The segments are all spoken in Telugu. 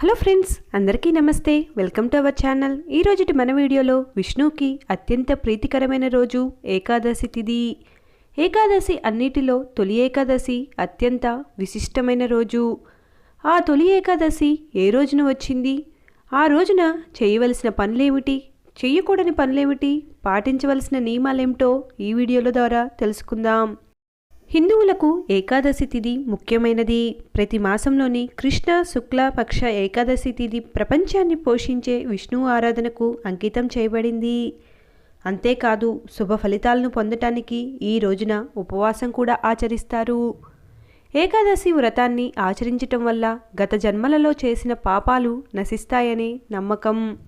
హలో ఫ్రెండ్స్ అందరికీ నమస్తే. Welcome to our channel. ఈ రోజుటి మన వీడియోలో విష్ణువుకి అత్యంత ప్రీతికరమైన రోజు ఏకాదశి తిది. ఏకాదశి అన్నిటిలో తొలి ఏకాదశి అత్యంత విశిష్టమైన రోజు. ఆ తొలి ఏకాదశి ఏ రోజున వచ్చింది? ఆ రోజున చేయవలసిన పనులేమిటి? చేయకూడని పనులేమిటి? పాటించవలసిన నియమాలేమిటో ఈ వీడియోల ద్వారా తెలుసుకుందాం. హిందువులకు ఏకాదశి తిథి ముఖ్యమైనది. ప్రతి మాసంలోని కృష్ణ శుక్ల పక్ష ఏకాదశి తిథి ప్రపంచాన్ని పోషించే విష్ణువు ఆరాధనకు అంకితం చేయబడింది. అంతేకాదు శుభ ఫలితాలను పొందటానికి ఈ రోజున ఉపవాసం కూడా ఆచరిస్తారు. ఏకాదశి వ్రతాన్ని ఆచరించటం వల్ల గత జన్మలలో చేసిన పాపాలు నశిస్తాయనే నమ్మకం.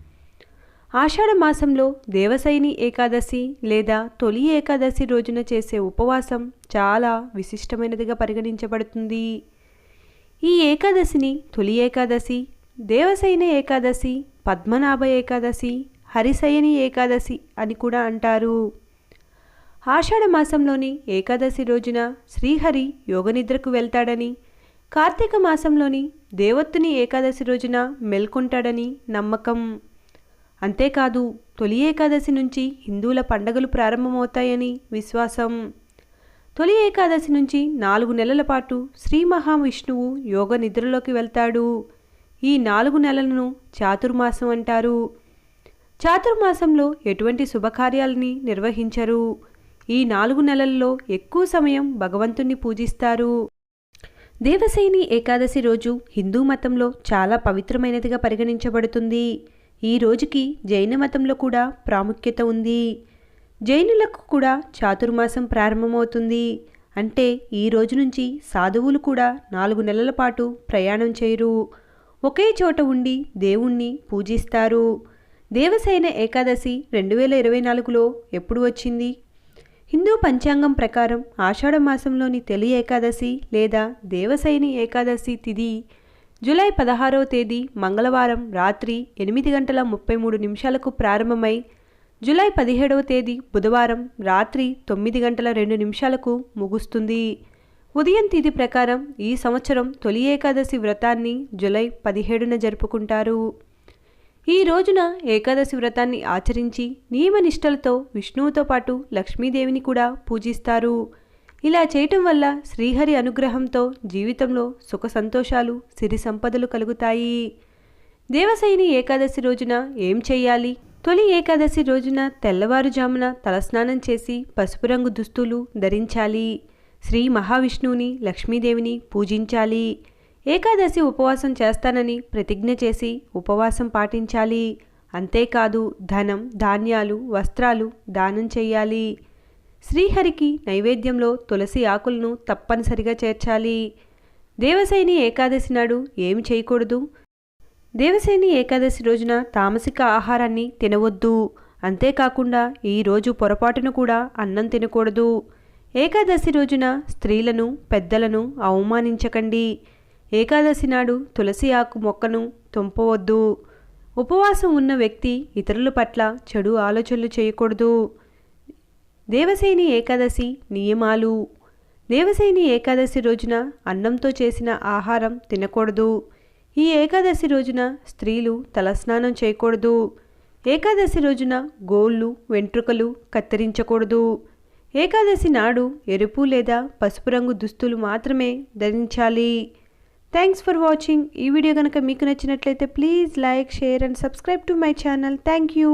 ఆషాఢ మాసంలో దేవసైని ఏకాదశి లేదా తొలి ఏకాదశి రోజున చేసే ఉపవాసం చాలా విశిష్టమైనదిగా పరిగణించబడుతుంది. ఈ ఏకాదశిని తొలి ఏకాదశి దేవసైన ఏకాదశి పద్మనాభ ఏకాదశి హరిశయని ఏకాదశి అని కూడా అంటారు. ఆషాఢ మాసంలోని ఏకాదశి రోజున శ్రీహరి యోగనిద్రకు వెళ్తాడని కార్తీక మాసంలోని దేవత్తుని ఏకాదశి రోజున మెల్కొంటాడని నమ్మకం. అంతేకాదు తొలి ఏకాదశి నుంచి హిందువుల పండగలు ప్రారంభమవుతాయని విశ్వాసం. తొలి ఏకాదశి నుంచి నాలుగు నెలల పాటు శ్రీ మహావిష్ణువు యోగ నిద్రలోకి వెళ్తాడు. ఈ నాలుగు నెలలను చాతుర్మాసం అంటారు. చాతుర్మాసంలో ఎటువంటి శుభకార్యాలని నిర్వహించరు. ఈ నాలుగు నెలల్లో ఎక్కువ సమయం భగవంతుణ్ణి పూజిస్తారు. దేవసేని ఏకాదశి రోజు హిందూ మతంలో చాలా పవిత్రమైనదిగా పరిగణించబడుతుంది. ఈ రోజుకి జైన మతంలో కూడా ప్రాముఖ్యత ఉంది. జైనులకు కూడా చాతుర్మాసం ప్రారంభమవుతుంది. అంటే ఈ రోజు నుంచి సాధువులు కూడా నాలుగు నెలల పాటు ప్రయాణం చేయరు. ఒకే చోట ఉండి దేవుణ్ణి పూజిస్తారు. దేవసేన ఏకాదశి రెండు వేల ఇరవై నాలుగులో ఎప్పుడు వచ్చింది? హిందూ పంచాంగం ప్రకారం ఆషాఢ మాసంలోని తొలి ఏకాదశి లేదా దేవసైని ఏకాదశి తిథి జూలై పదహారవ తేదీ మంగళవారం రాత్రి ఎనిమిది గంటల ముప్పై మూడు నిమిషాలకు ప్రారంభమై జూలై పదిహేడవ తేదీ బుధవారం రాత్రి తొమ్మిది గంటల రెండు నిమిషాలకు ముగుస్తుంది. ఉదయం తిథి ప్రకారం ఈ సంవత్సరం తొలి ఏకాదశి వ్రతాన్ని జూలై పదిహేడున జరుపుకుంటారు. ఈ రోజున ఏకాదశి వ్రతాన్ని ఆచరించి నియమనిష్టలతో విష్ణువుతో పాటు లక్ష్మీదేవిని కూడా పూజిస్తారు. ఇలా చేయటం వల్ల శ్రీహరి అనుగ్రహంతో జీవితంలో సుఖ సంతోషాలు సిరి సంపదలు కలుగుతాయి. దేవసైని ఏకాదశి రోజున ఏం చేయాలి తొలి ఏకాదశి రోజున తెల్లవారుజామున తలస్నానం చేసి పసుపు రంగు దుస్తులు ధరించాలి. శ్రీ మహావిష్ణువుని లక్ష్మీదేవిని పూజించాలి. ఏకాదశి ఉపవాసం చేస్తానని ప్రతిజ్ఞ చేసి ఉపవాసం పాటించాలి. అంతేకాదు ధనం ధాన్యాలు వస్త్రాలు దానం చేయాలి శ్రీహరికి నైవేద్యంలో తులసి ఆకులను తప్పనిసరిగా చేర్చాలి. దేవసైని ఏకాదశి నాడు ఏమి చేయకూడదు? దేవసేని ఏకాదశి రోజున తామసిక ఆహారాన్ని తినవద్దు. అంతేకాకుండా ఈ రోజు పొరపాటున కూడా అన్నం తినకూడదు. ఏకాదశి రోజున స్త్రీలను పెద్దలను అవమానించకండి. ఏకాదశి నాడు తులసి ఆకు మొక్కను తుంపవద్దు. ఉపవాసం ఉన్న వ్యక్తి ఇతరుల పట్ల చెడు ఆలోచనలు చేయకూడదు. దేవసేని ఏకాదశి నియమాలు. దేవసేని ఏకాదశి రోజున అన్నంతో చేసిన ఆహారం తినకూడదు. ఈ ఏకాదశి రోజున స్త్రీలు తలస్నానం చేయకూడదు. ఏకాదశి రోజున గోళ్ళు వెంట్రుకలు కత్తిరించకూడదు. ఏకాదశి నాడు ఎరుపు లేదా పసుపు రంగు దుస్తులు మాత్రమే ధరించాలి. థ్యాంక్స్ ఫర్ వాచింగ్ ఈ వీడియో కనుక మీకు నచ్చినట్లయితే please like share and subscribe to my channel. Thank you